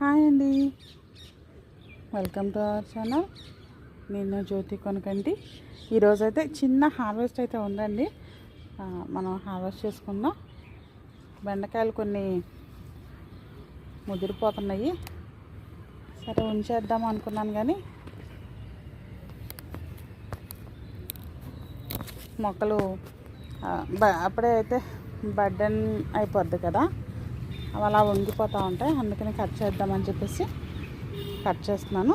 Hi అండి. Welcome to our channel నేను జ్యోతి కొనకండి ఈరోజైతే చిన్న హార్వెస్ట్ అయితే ఉందండి. మనం హార్వెస్ట్ చేసుకుందాం. బెండకాయలు కొన్ని ముదిరిపోతున్నాయి. సరే ఉంచేద్దాం అనుకున్నాను కానీ మొక్కలు బ- అప్పుడే అయితే బడ్డన్ అయిపోద్ది కదా. అవి అలా వంగిపోతూ ఉంటాయి. అందుకని కట్ చేద్దామని చెప్పేసి కట్ చేస్తున్నాను.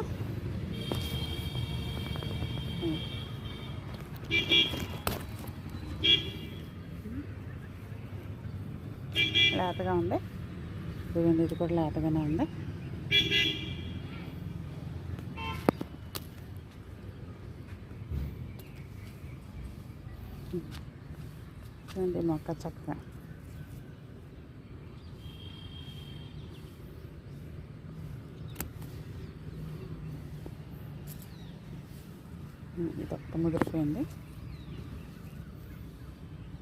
లేతగా ఉంది. ఇదిగోండి ఇది కూడా లేతగానే ఉంది. చూడండి మొక్క చక్కగా ఇది ఒక్క ముదిరిపోయింది.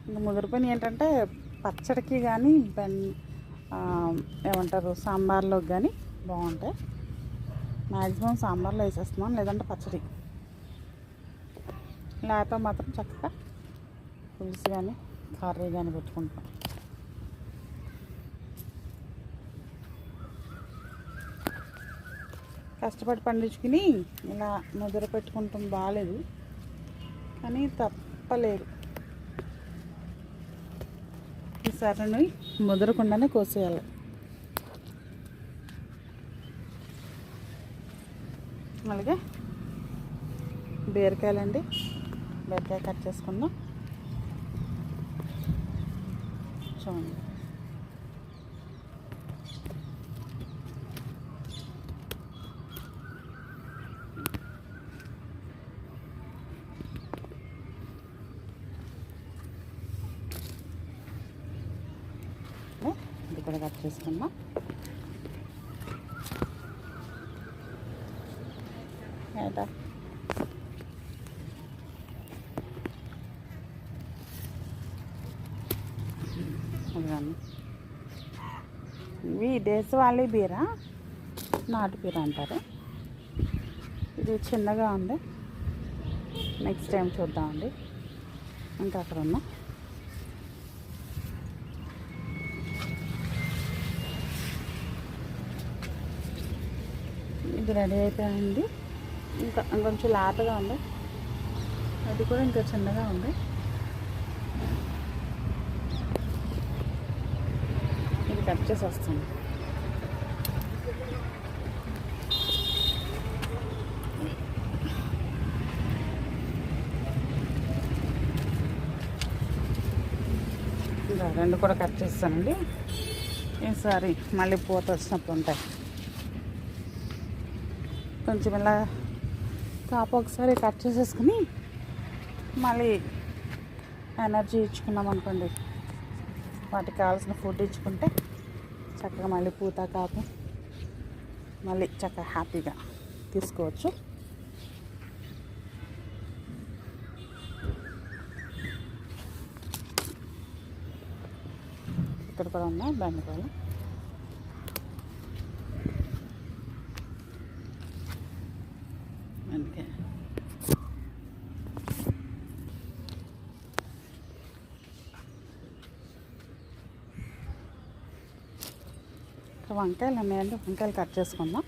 ఇంకా ముదిరిపోయిన ఏంటంటే పచ్చడికి కానీ బెన్ ఏమంటారు సాంబార్లోకి కానీ బాగుంటాయి. మ్యాక్సిమం సాంబార్లో వేసేస్తున్నాం లేదంటే పచ్చడి. లేకపోతే మాత్రం చక్కగా పులుసు కానీ కర్రీ కానీ పెట్టుకుంటాం. కష్టపడి పండించుకుని ఇలా ముద్ర పెట్టుకుంటాం బాగాలేదు. కానీ తప్పలేదు. ఈసారి ముదరకుండానే కోసేయాలి. అలాగే బీరకాయలండి. బీరకాయ కట్ చేసుకుందాం. చూడండి ఇది కూడా కట్ చేసుకుందాం ఏటా ఇవి దేశవాళీ బీర? నాటు బీర అంటారు. ఇది చిన్నగా ఉంది. నెక్స్ట్ టైం చూద్దామండి. ఇంకా అక్కడ ఉన్నా. ఇది రెడీ అయిపోయింది. ఇంకా కొంచెం లేతగా ఉంది. అది కూడా ఇంకా చిన్నగా ఉంది. ఇది కట్ చేసి వస్తుంది ఇంకా రెండు కూడా కట్ చేస్తానండి. ఈసారి మళ్ళీ పూత వచ్చినప్పుడు ఉంటాయి. కొంచెం ఇలా కాపు ఒకసారి కట్ చేసేసుకుని మళ్ళీ ఎనర్జీ ఇచ్చుకున్నాం అనుకోండి. వాటికి కావాల్సిన ఫుడ్ ఇచ్చుకుంటే చక్కగా మళ్ళీ పూత కాపు మళ్ళీ చక్కగా హ్యాపీగా తీసుకోవచ్చు. ఇక్కడ కూడా ఉన్నాయి బెండకాయలు అందుకే ఇంకా వంకాయలు ఉన్నాయండి వంకాయలు కట్ చేసుకుందాం.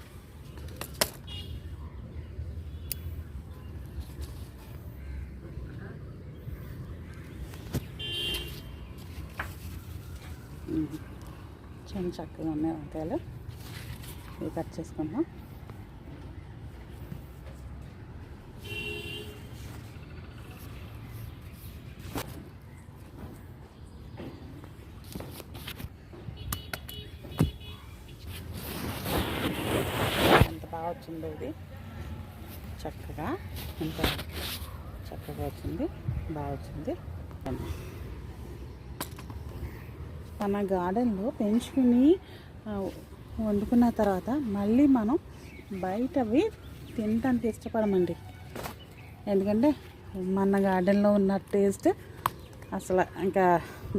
చిన్న చక్కగా ఉన్నాయి వంకాయలు. ఇవి కట్ చేసుకుందాం ఎంత బాగా వచ్చిందో ఇది. చక్కగా ఎంత చక్కగా వచ్చింది బాగా వచ్చింది. మన గార్డెన్లో పెంచుకుని వండుకున్న తర్వాత మళ్ళీ మనం బయటవి తినడానికి ఇష్టపడమండి. ఎందుకంటే మన గార్డెన్లో ఉన్న టేస్ట్ అసలు ఇంకా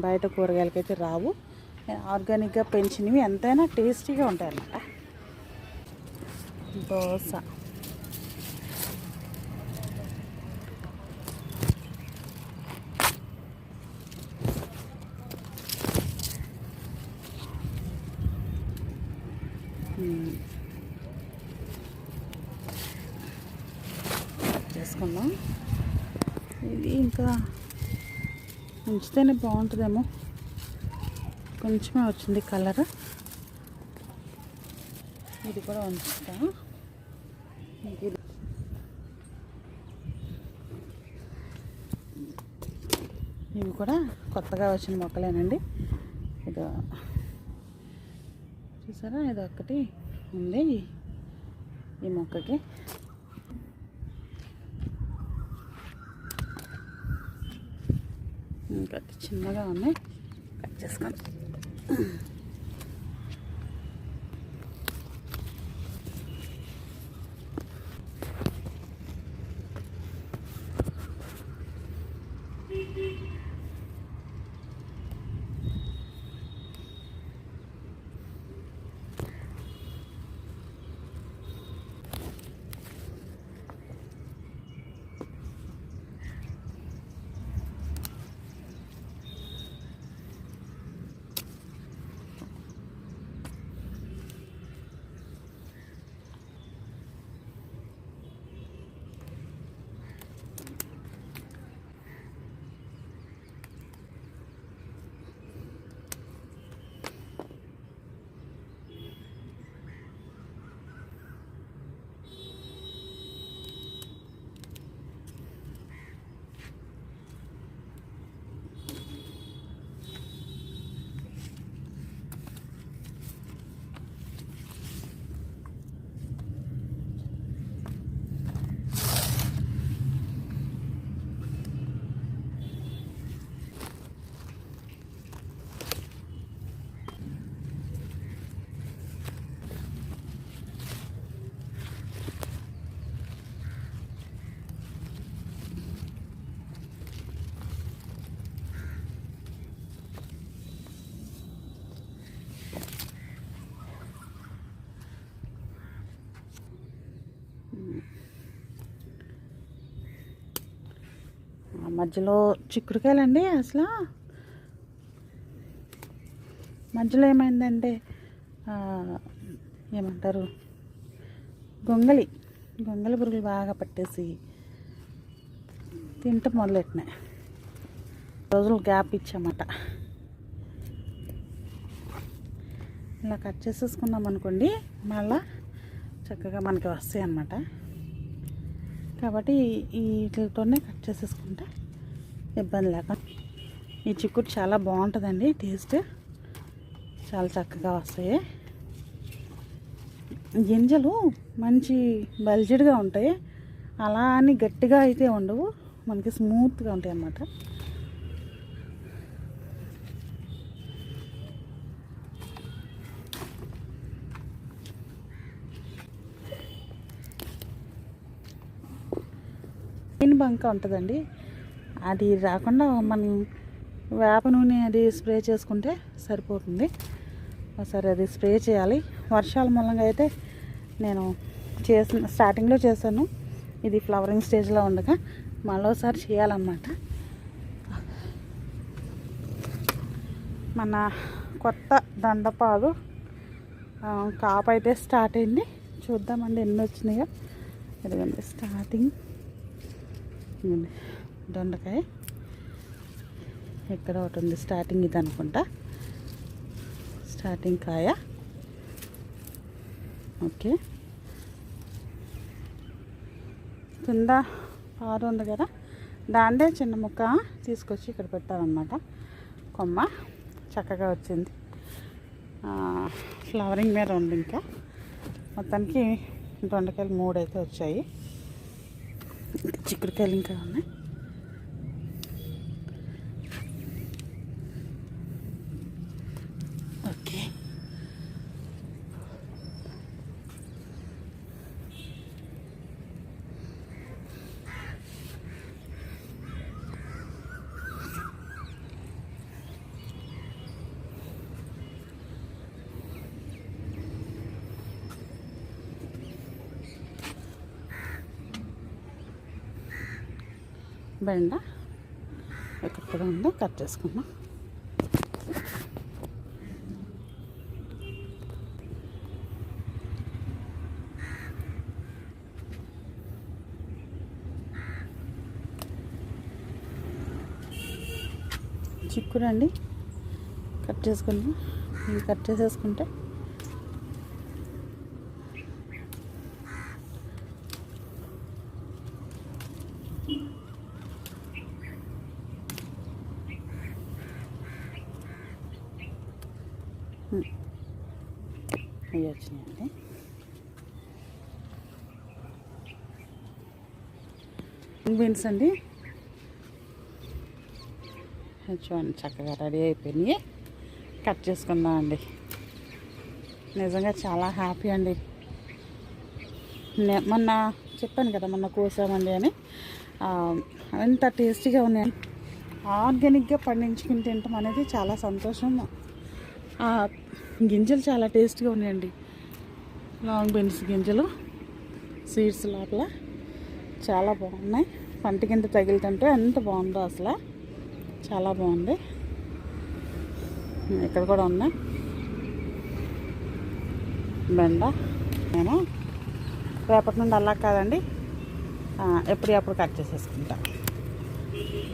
బయట కూరగాయలకైతే రావు. ఆర్గానిక్గా పెంచినవి ఎంతైనా టేస్టీగా ఉంటాయి అన్నమాట దోశ చేసుకుందాం mm. ఇది ఇంకా ఉంచితేనే బాగుంటుందేమో. కొంచెమే వచ్చింది కలర్. ఇది కూడా ఉంచుతాను ఇంక ఇది ఇవి కూడా కొత్తగా వచ్చిన మొక్కలేనండి. ఇదో చూసారా? ఇది ఒక్కటి ఉంది ఈ మొక్కకి. ఇంకా చిన్నగా ఉన్నాయి కట్ చేసుకోండి you. మధ్యలో చిక్కుడుకాయలండి అసలు? మధ్యలో ఏమైందంటే ఏమంటారు? గొంగలి గొంగలి పురుగులు బాగా పట్టేసి తింట మొదలెట్టినాయి. రోజులు గ్యాప్ ఇచ్చామట. ఇలా కట్ చేసేసుకున్నాం అనుకోండి మళ్ళా చక్కగా మనకి వస్తాయి అన్నమాట కాబట్టి వీటితోనే కట్ చేసేసుకుంటే ఇబ్బంది లేక. ఈ చిక్కుడు చాలా బాగుంటుందండి టేస్ట్ చాలా చక్కగా వస్తాయి. గింజలు మంచి బల్జిడ్గా ఉంటాయి అలా అని గట్టిగా అయితే ఉండవు మనకి స్మూత్గా ఉంటాయి అన్నమాట. పైన బంక ఉంటుందండి అది రాకుండా మనం వేప నూనె అది స్ప్రే చేసుకుంటే సరిపోతుంది. ఒకసారి అది స్ప్రే చేయాలి. వర్షాల మూలంగా అయితే నేను చేసిన స్టార్టింగ్లో చేశాను. ఇది ఫ్లవరింగ్ స్టేజ్లో ఉండగా మరోసారి చేయాలన్నమాట. మన కొత్త దండపాదు కాపు అయితే స్టార్ట్ అయింది. చూద్దామండి ఎన్ని వచ్చినాయో. ఇదిగోండి స్టార్టింగ్. దొండకాయ. ఎక్కడ ఒకటి ఉంది స్టార్టింగ్ ఇది అనుకుంటా. స్టార్టింగ్ కాయ. ఓకే. కింద పారు ఉంది కదా దాందే చిన్న ముక్క తీసుకొచ్చి ఇక్కడ పెట్టారనమాట కొమ్మ చక్కగా వచ్చింది. ఫ్లవరింగ్ మీద ఉంది ఇంకా. మొత్తానికి దొండకాయలు మూడు అయితే వచ్చాయి చిక్కుడుకాయలు ఇంకా ఉన్నాయి ఓకే బెండ ఎక్కడ కూడా ఉందో కట్ చేసుకుందాం. చిక్కురండి. కట్ చేసుకుందాం. ఇవి కట్ చేసేసుకుంటే ఇవి వచ్చినాయండి. బీన్స్ అండి. చూడండి చక్కగా రెడీ అయిపోయినాయి. కట్ చేసుకుందాం అండి. నిజంగా చాలా హ్యాపీ అండి. నే- మొన్న చెప్పాను కదా మొన్న కోసామండి అని. ఎంత టేస్టీగా ఉన్నాయి. ఆర్గానిక్గా పండించుకుని తింటాం అనేది చాలా సంతోషం. గింజలు చాలా టేస్ట్గా ఉన్నాయండి. లాంగ్ బీన్స్ గింజలు సీడ్స్ లోపల చాలా బాగున్నాయి. పంట కింద తగిలితుంటే ఎంత బాగుందో అసలు చాలా బాగుంది. ఇక్కడ కూడా ఉన్నాయి. బెండ నేను. రేపటి నుండి అలా కాదండి. ఎప్పుడప్పుడు కట్ చేసేసుకుంటా.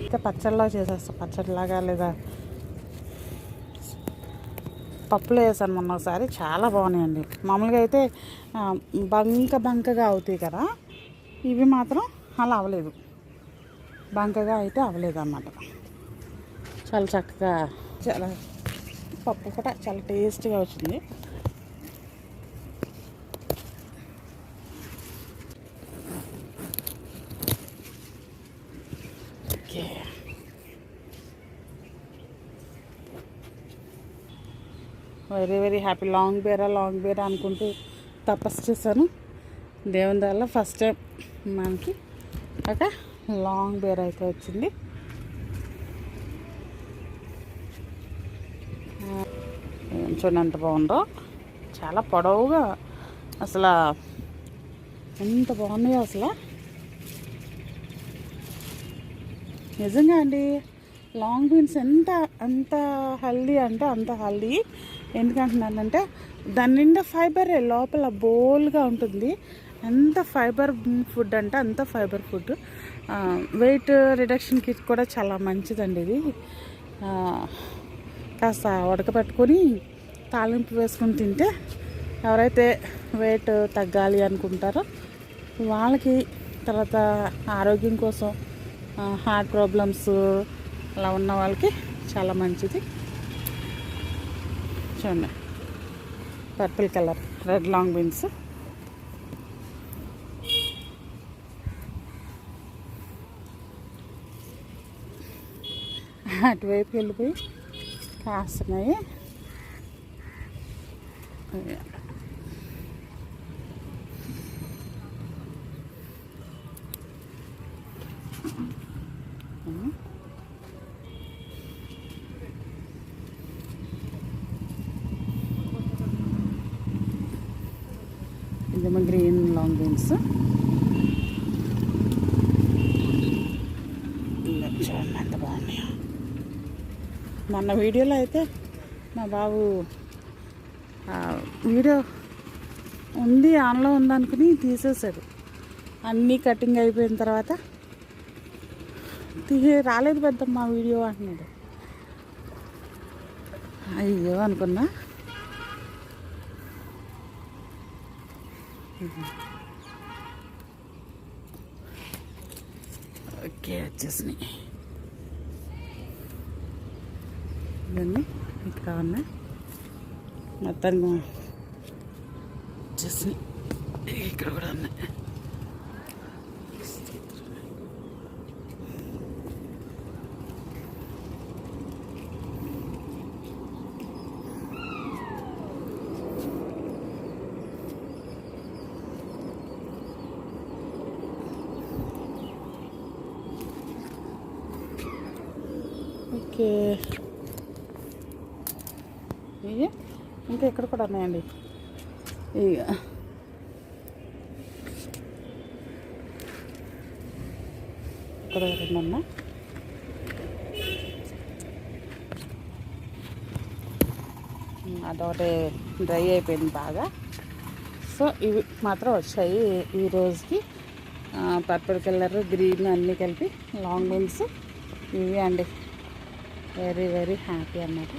అయితే పచ్చడిలా చేసేస్తా. పచ్చడిలాగా లేదా పప్పులో వేసాను మొన్న ఒకసారి. చాలా బాగున్నాయండి. మామూలుగా అయితే బంక బంకగా అవుతాయి కదా ఇవి మాత్రం అలా అవ్వలేదు. బంకగా అయితే అవ్వలేదు అన్నమాట చాలా చక్కగా చాలా పప్పు కూడా చాలా టేస్ట్గా వచ్చింది. Very very happy. లాంగ్ బేరా లాంగ్ బేరా అనుకుంటూ తపస్సు చేశాను. దేవుని వల్ల ఫస్ట్ టైం మనకి ఒక లాంగ్ బేర్ అయితే వచ్చింది. చూడండి ఎంత బాగుందో. చాలా పొడవుగా అసలు ఎంత బాగున్నాయో అసలు. నిజంగా అండి లాంగ్ బీన్స్ ఎంత అంత హెల్దీ అంటే అంత హెల్దీ. ఎందుకంటున్నానంటే దాని నిండా ఫైబరే లోపల బోల్గా ఉంటుంది. ఎంత ఫైబర్ ఫుడ్ అంటే అంత ఫైబర్ ఫుడ్. వెయిట్ రిడక్షన్కి కూడా చాలా మంచిదండి ఇది. కాస్త ఉడకబెట్టుకొని తాలింపు వేసుకొని తింటే ఎవరైతే వెయిట్ తగ్గాలి అనుకుంటారో వాళ్ళకి తర్వాత ఆరోగ్యం కోసం హార్ట్ ప్రాబ్లమ్స్ అలా ఉన్న వాళ్ళకి చాలా మంచిది. చూడండి. Purple colour red long beans అటువైపు వెళ్ళిపోయి కాస్తున్నాయి ఇదేమో గ్రీన్ లాంగ్ బీన్స్ చూడండి ఎంత బాగున్నాయో మొన్న వీడియోలో అయితే మా బాబు వీడియో ఉంది ఆన్లో ఉందనుకుని తీసేసాడు అన్నీ కటింగ్ అయిపోయిన తర్వాత తీ రాలేదు పెద్దమ్మ వీడియో అంటున్నాడు. అయ్యో అనుకున్నా. ఓకే వచ్చేసినాయి. ఇవన్నీ ఇక్కడ ఉన్నాయి. మొత్తానికి వచ్చేసినాయి ఇక్కడ కూడా ఉన్నాయి ఓకే ఇవి ఇంకా ఇక్కడ కూడా ఉన్నాయండి. ఇక ఇక్కడ రెండు ఉన్నాయి అదొకటి డ్రై అయిపోయింది బాగా. సో ఇవి మాత్రం వచ్చాయి ఈ రోజుకి. పర్పుల్ కలర్ గ్రీన్ అన్నీ కలిపి లాంగ్ బీన్స్ ఇవి అండి. వెరీ వెరీ హ్యాపీ అన్నమాట.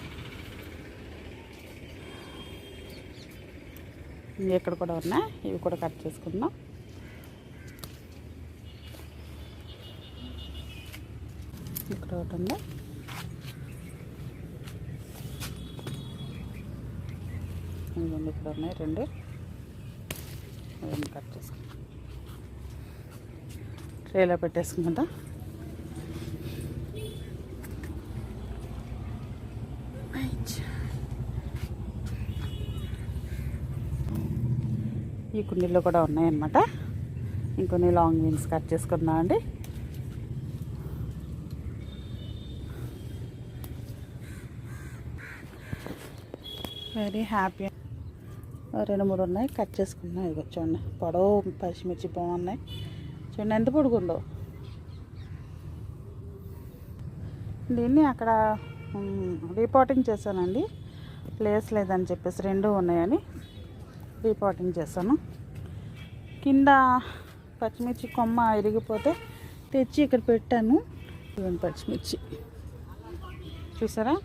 ఇక్కడ కూడా ఉన్నాయి ఇవి కూడా కట్ చేసుకుందాం. ఇక్కడ ఒకటి ఉంది. ఇదిగోండి ఇక్కడ ఉన్నాయి రెండు. ఇవన్నీ కట్ చేసుకుందాం. ట్రేలో పెట్టేసుకుందాం. ఈ కుండీల్లో కూడా ఉన్నాయన్నమాట. ఇంకొన్ని లాంగ్ బీన్స్ కట్ చేసుకున్నా అండి. వెరీ హ్యాపీ రెండు మూడు ఉన్నాయి కట్ చేసుకున్నాం ఇదిగో చూడండి పొడవు పచ్చిమిర్చి బాగున్నాయి చూడండి ఎంత పొడుగుందో దీన్ని అక్కడ రిపోర్టింగ్ చేశానండి. ప్లేస్ లేదని చెప్పేసి రెండు ఉన్నాయని. రీపాటింగ్ చేశాను కింద పచ్చిమిర్చి కొమ్మ ఇరిగిపోతే తెచ్చి ఇక్కడ పెట్టాను. ఇవన్నీ పచ్చిమిర్చి. చూసారా?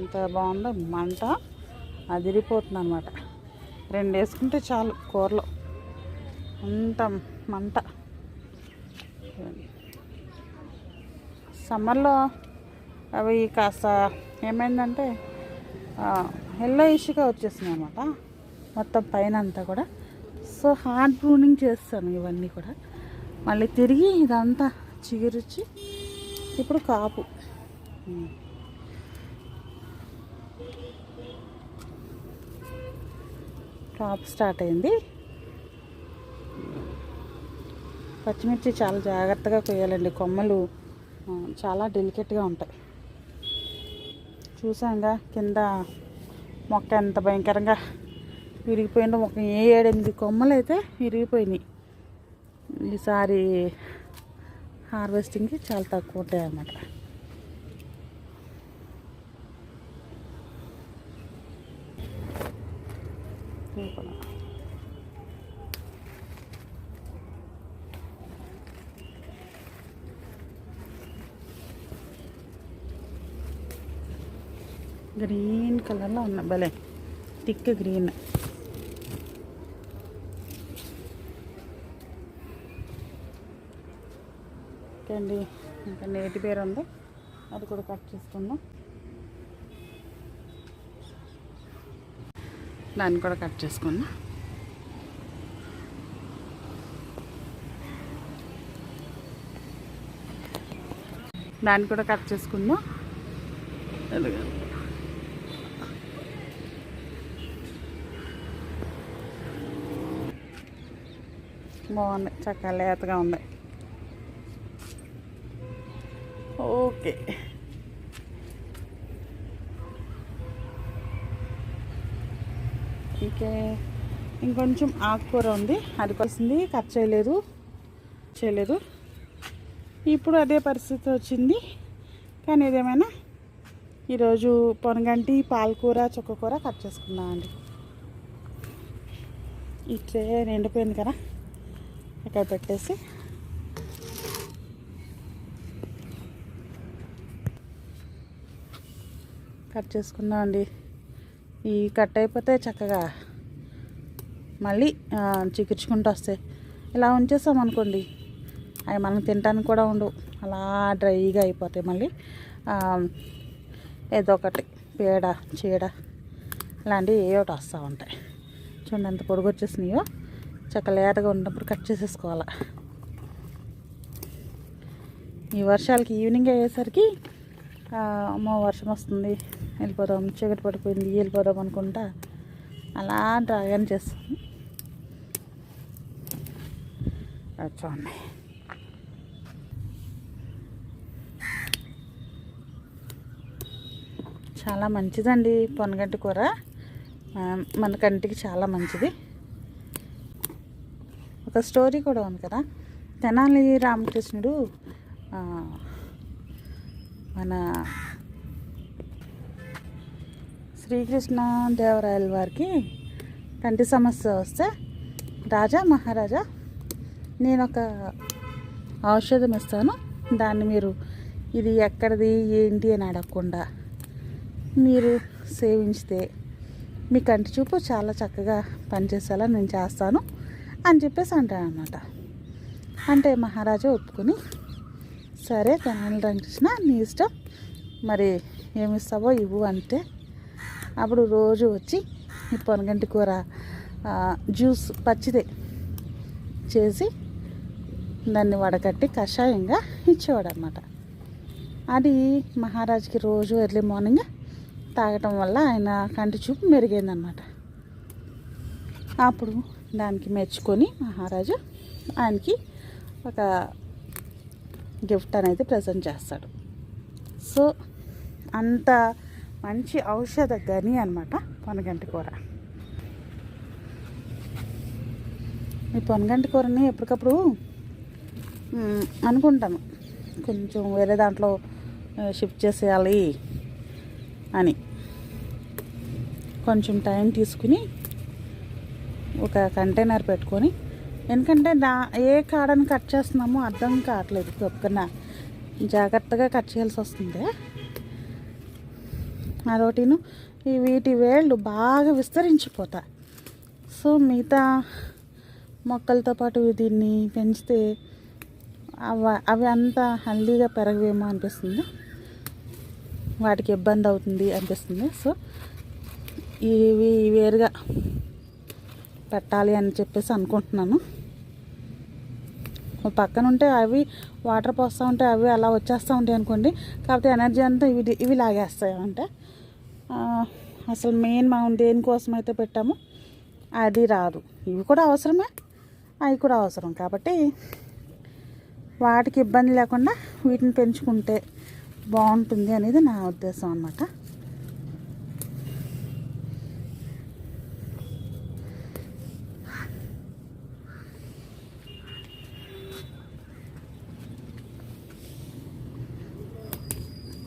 ఎంత బాగుందో మంట. అదిరిపోతుంది అనమాట రెండు వేసుకుంటే చాలు కూరలో. అంత మంట. సమ్మర్లో అవి కాస్త ఏమైందంటే ఎల్లో ఇష్యూగా వచ్చేసినాయి అనమాట మొత్తం పైన అంతా కూడా. సో హార్డ్ ప్రూనింగ్ చేస్తాను ఇవన్నీ కూడా. మళ్ళీ తిరిగి ఇదంతా చిగురిచ్చి ఇప్పుడు కాపు. కాపు స్టార్ట్ అయింది. పచ్చిమిర్చి చాలా జాగ్రత్తగా కొయ్యాలండి. కొమ్మలు చాలా డెలికేట్గా ఉంటాయి. చూసాంగా కింద మొక్క ఎంత భయంకరంగా విరిగిపోయిన ఒక ఏ ఏడెనిమిది కొమ్మలు అయితే విరిగిపోయినాయి ఈసారి హార్వెస్టింగ్కి చాలా తక్కువ ఉంటాయి అన్నమాట గ్రీన్ కలర్లో ఉన్నాయి భలే థిక్ గ్రీన్. ఓకే అండి. ఇంకా నేటి పేరు ఉంది. అది కూడా కట్ చేసుకుందాం. దాన్ని కూడా కట్ చేసుకుందాం. దాన్ని కూడా కట్ చేసుకుందాం. బాగుంది. చక్కగా లేతగా ఉంది. ఓకే. ఇంకే ఇంకొంచెం ఆకుకూర ఉంది. అది కలిసింది కట్ చేయలేదు చేయలేదు. ఇప్పుడు అదే పరిస్థితి వచ్చింది. కానీ ఏదేమైనా ఈరోజు పొనగంటి పాలకూర చుక్కకూర కట్ చేసుకున్నామండి ఈ ట్రే నిండిపోయింది కదా. ఇక్కడ పెట్టేసి కట్ చేసుకుందాం అండి. ఈ కట్ అయిపోతే చక్కగా మళ్ళీ చికిర్చుకుంటూ వస్తాయి ఇలా ఉంచేసాం అనుకోండి అవి మనం తినడానికి కూడా ఉండవు. అలా డ్రైగా అయిపోతాయి మళ్ళీ. ఏదో ఒకటి పేడ చీడ ఇలాంటివి ఏ ఒకటి వస్తూ ఉంటాయి. చూడండి ఎంత పొడుగు వచ్చేసినాయో. చక్క లేతగా ఉన్నప్పుడు కట్ చేసేసుకోవాలి. ఈ వర్షాలకి ఈవినింగ్ అయ్యేసరికి అమ్మ వర్షం వస్తుంది వెళ్ళిపోదాం చీకటి పడిపోయింది వెళ్ళిపోదాం అనుకుంటా అలా డ్రాగన్ చేస్తుంది చూడండి. చాలా మంచిదండి పొనగంటి కూర. మన కంటికి చాలా మంచిది. ఒక స్టోరీ కూడా ఉంది కదా. తెనాలి రామకృష్ణుడు మన శ్రీకృష్ణ దేవరాయల వారికి కంటి సమస్య వస్తే రాజా మహారాజా నేను ఒక ఔషధం ఇస్తాను. దాన్ని మీరు ఇది ఎక్కడిది ఏంటి అని అడగకుండా మీరు సేవించితే మీ కంటి చూపు చాలా చక్కగా పనిచేసేలా నేను చేస్తాను అని చెప్పేసి అంటాను అనమాట అంటే మహారాజా ఒప్పుకొని సరే తెనాలి రామకృష్ణ నీ ఇష్టం. మరి ఏమి ఇస్తావో ఇవ్వు అంటే అప్పుడు రోజు వచ్చి ఈ పొనగంటి కూర జ్యూస్ పచ్చిదే చేసి దాన్ని వడకట్టి కషాయంగా ఇచ్చేవాడు అనమాట అది మహారాజుకి రోజు ఎర్లీ మార్నింగ్ తాగటం వల్ల ఆయన కంటి చూపు మెరుగైందనమాట అప్పుడు దానికి మెచ్చుకొని మహారాజు ఆయనకి ఒక గిఫ్ట్ అనేది ప్రజెంట్ చేస్తాడు. సో అంత మంచి ఔషధ గని అనమాట పొనగంటి కూర. ఈ పొనగంటి కూరని ఎప్పటికప్పుడు అనుకుంటాను. కొంచెం వేరే దాంట్లో షిఫ్ట్ చేసేయాలి అని. కొంచెం టైం తీసుకుని ఒక కంటైనర్ పెట్టుకొని ఎందుకంటే దా ఏ కాడని కట్ చేస్తున్నామో అర్థం కావట్లేదు. ఒక్కన జాగ్రత్తగా కట్ చేయాల్సి వస్తుంది. అదొకటిను ఈ వీటి వేళ్ళు బాగా విస్తరించిపోతా సో మిగతా మొక్కలతో పాటు దీన్ని పెంచితే అవి అవి అంతా హెల్దీగా పెరగవేమో అనిపిస్తుంది. వాటికి ఇబ్బంది అవుతుంది అనిపిస్తుంది. సో ఇవి వేరుగా పెట్టాలి అని చెప్పేసి అనుకుంటున్నాను. పక్కన ఉంటే అవి వాటర్ పోస్తూ ఉంటే అవి అలా వచ్చేస్తూ ఉంటాయి అనుకోండి. కాకపోతే ఎనర్జీ అంతా ఇవి ఇవి లాగేస్తాయి అంటే. అసలు మెయిన్ మనం దేనికోసం అయితే పెట్టామో అది రాదు. ఇవి కూడా అవసరమే అవి కూడా అవసరం. కాబట్టి వాటికి ఇబ్బంది లేకుండా వీటిని పెంచుకుంటే బాగుంటుంది అనేది నా ఉద్దేశం అన్నమాట.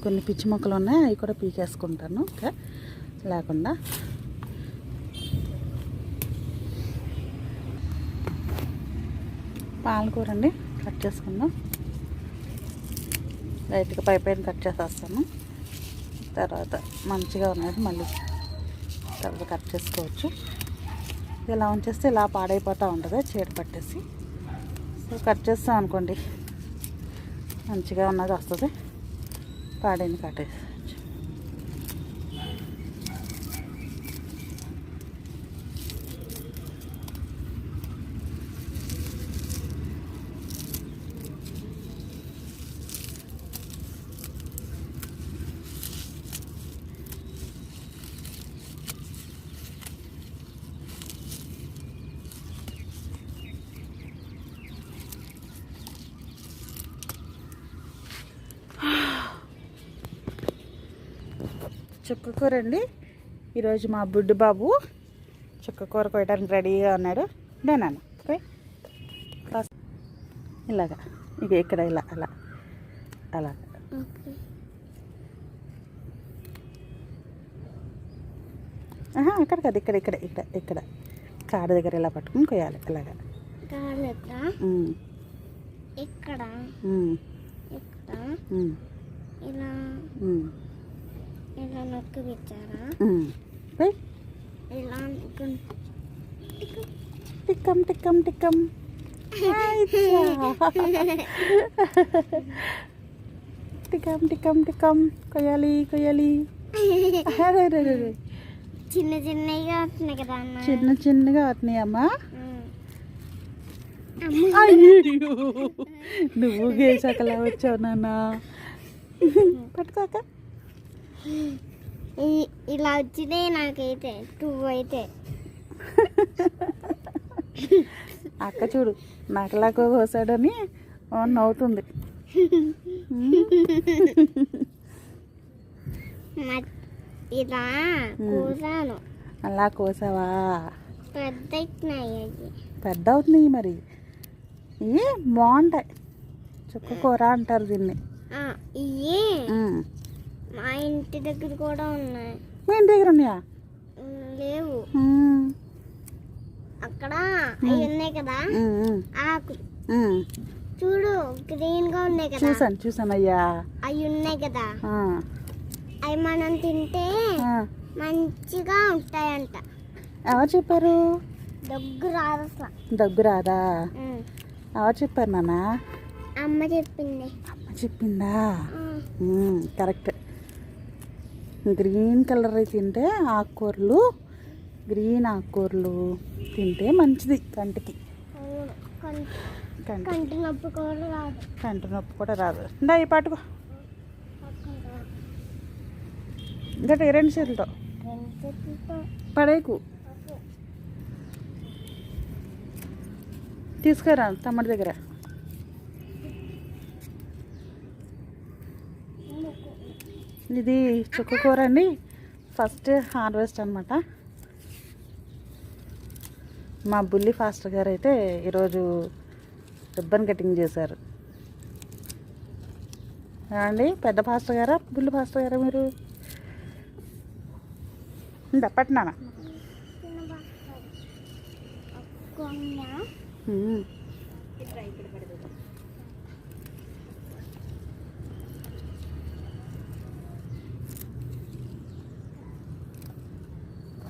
కొన్ని పిచ్చి మొక్కలు ఉన్నాయి అవి కూడా పీకేసుకుంటాను ఓకే? లేకుండా. పాలకూర అండి కట్ చేసుకుందాం. లైట్గా పై పైన కట్ చేసేస్తాను. తర్వాత మంచిగా ఉన్నది మళ్ళీ తర్వాత కట్ చేసుకోవచ్చు. ఇలా ఉంచేస్తే ఇలా పాడైపోతూ ఉంటుంది చీడ పట్టేసి. సో కట్ చేస్తాం అనుకోండి మంచిగా ఉన్నది వస్తుంది. പാടേന്ന് കാട്ടേ. చుక్కకూర అండి. ఈరోజు మా బుడ్డు బాబు చుక్కకూర కోయడానికి రెడీగా ఉన్నాడు. నేనాను ఓకే ఇలాగా ఇక ఇక్కడ ఇలా అలా అలా. ఆహా, అక్కడ కాదు ఇక్కడ ఇక్కడ ఇక్కడ ఇక్కడ. కాడ దగ్గర ఇలా పట్టుకుని కొయ్యాలి ఇలాగా. ఇక్కడ ఇక్కడ ఇలా. ఇలా నొక్కి పెట్టారా. ఇలా టిక్కం టిక్కం టిక్కం టిక్కం టిక్కం టిక్కం కొయ్యాలి కొయ్యాలి. చిన్న చిన్నగా వస్తున్నాయి కదా చిన్న చిన్నగా అవుతున్నాయి అమ్మా. అయ్యో నువ్వు గేసాకలా వచ్చావు నాన్న. పట్టుకోక ఇలా వచ్చితే నాకైతే టూ అయితే అక్క చూడు నకలాకో కోసాడని నవ్వుతుంది. మ- ఇలా. కూసాను. అలా కోసావా? పెద్ద పెద్ద అవుతున్నాయి మరి. ఇవి బాగుంటాయి. చుక్క కూర అంటారు దీన్ని. ఇవి. మా ఇంటి దగ్గర కూడా ఉన్నాయి. మీ ఇంటి దగ్గర ఉన్నాయా? లేవు. అక్కడ అవి ఉన్నాయి కదా? ఆకు. చూడు గ్రీన్గా ఉన్నాయి కదా? చూసాను చూసాను అయ్యా. అవి ఉన్నాయి కదా? అవి మనం తింటే. మంచిగా ఉంటాయంట. ఎవరు చెప్పారు? దగ్గు రాదు దగ్గు రాదా. ఎవరు చెప్పారు నాన్న? అమ్మ చెప్పింది. అమ్మ చెప్పిందా? కరెక్ట్. గ్రీన్ కలర్ తింటే ఆకుకూరలు గ్రీన్ ఆకుకూరలు తింటే మంచిది కంటికి. కంటి. నొప్పి కూడా రాదు. కంటి నొప్పి కూడా రాదు. ఇందా ఈ పట్టుకో ఇంకా రెండు చేతులతో. పడేకు. తీసుకురా తమ్ముడి దగ్గర. ఇది చుక్క కూర అండి. ఫస్ట్ హార్వెస్ట్ అనమాట మా బుల్లి ఫాస్టర్ గారు అయితే ఈరోజు రిబ్బన్ కటింగ్ చేశారు. అండి పెద్ద ఫాస్టర్ గారా? బుల్లి ఫాస్టర్ గారా మీరు? ఇందా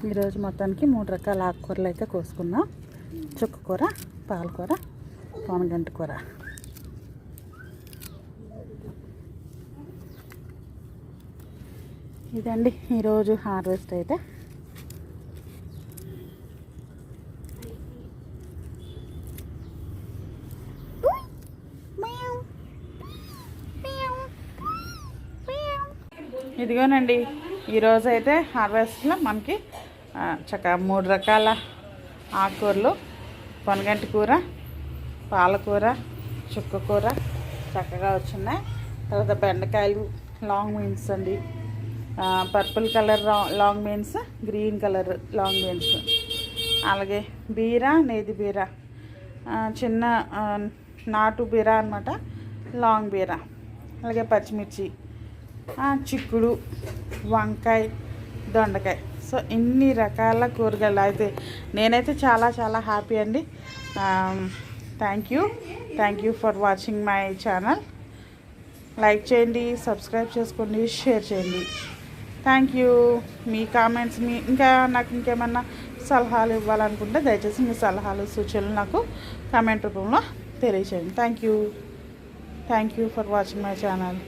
ఈరోజు మొత్తానికి మూడు రకాల ఆకుకూరలు అయితే కోసుకున్నాం. చుక్క కూర పాలకూర పొనగంటి కూర. ఇదండి ఈరోజు హార్వెస్ట్ అయితే. ఇదిగోనండి ఈరోజు అయితే హార్వెస్ట్లో మనకి చక్కగా మూడు రకాల ఆకుకూరలు. పొనగంటి కూర పాలకూర చుక్క కూర చక్కగా వచ్చినాయి. తర్వాత బెండకాయలు లాంగ్ బీన్స్ అండి. Purple colour long beans green colour long beans అలాగే బీర నేతి బీర. చిన్న నాటు బీర అనమాట లాంగ్ బీర. అలాగే పచ్చిమిర్చి. చిక్కుడు వంకాయ దొండకాయ. సో ఇన్ని రకాల కూరగాయలు. అయితే నేనైతే చాలా చాలా హ్యాపీ అండి. Thank you thank you for watching my channel like చేయండి సబ్స్క్రైబ్ చేసుకోండి షేర్ చేయండి. థ్యాంక్ యూ మీ కామెంట్స్ మీ ఇంకా నాకు ఇంకేమన్నా సలహాలు ఇవ్వాలనుకుంటే దయచేసి మీ సలహాలు సూచనలు నాకు కామెంట్ రూపంలో తెలియచేయండి. Thank you thank you for watching my channel